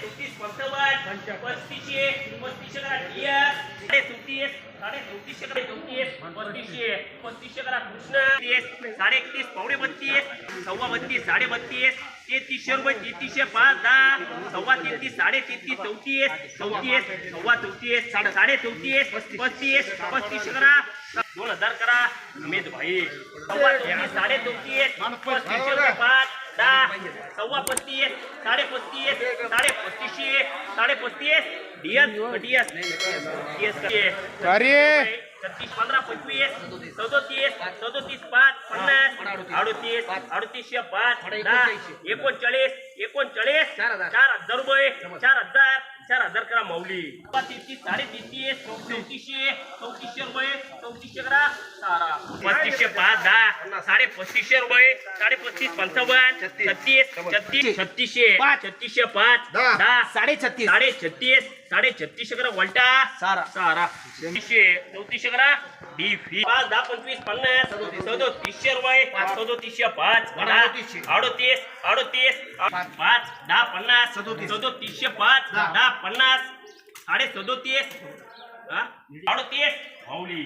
चौतीस पंचावन्न पस्तीसशे पस्तीसशे करा टियर साडे चौतीस साडे चौतीसशे करा चौतीस पस्तीसशे पस्तीसशे करा कृष्ण साडे एकतीस पावणे बत्तीस सव्वा बत्तीस साडे बत्तीस तेहतीसशे रुपये तेहतीसशे पाच दहा सव्वा तेहतीस साडे तेहतीस चौतीस चौतीस सव्वा चौतीस साडे साडे चौतीस पस्तीस पस्तीसशे करा दोन हजार करा अमित भाई. सव्वा तेहतीस साडे चौतीस पस्तीसशे रुपये पाच दहा सव्वा पस्तीस साडे पस्तीस साडे पस्तीसशे साडे पस्तीस डीएस डीएस डीएस छत्तीस पंधरा पंचवीस सदोतीस सदोतीस पाच पन्नास अडोतीस अडतीसशे पाच दहा एकोणचाळीस एकोणचाळीस चार हजार रुपये चार हजार चार हजार करा माऊली तेहतीस साडे तेहतीस चौतीसशे चौतीसशे रुपये चौतीसशे करा सारा. पस्तीसशे पाच दहा. साडे पस्तीसशे रुपये साडे पस्तीस पंचावन्न छत्तीस. छत्तीस छत्तीसशे पाच. छत्तीसशे पाच दहा. साडे छत्तीस साडे छत्तीस साडे छत्तीसशे करा वल्टा. सारा. सारा. तीनशे चौतीसशे करा डी फी पाच दहा पंचवीस पन्नास सदोतीसशे रुपये सदोतीसशे पाच. अडोतीस अडोतीस पाच. दहा पन्नास सदोतीसशे पाच दहा. पन्नास साडे सदोतीस? अडोतीस माऊली.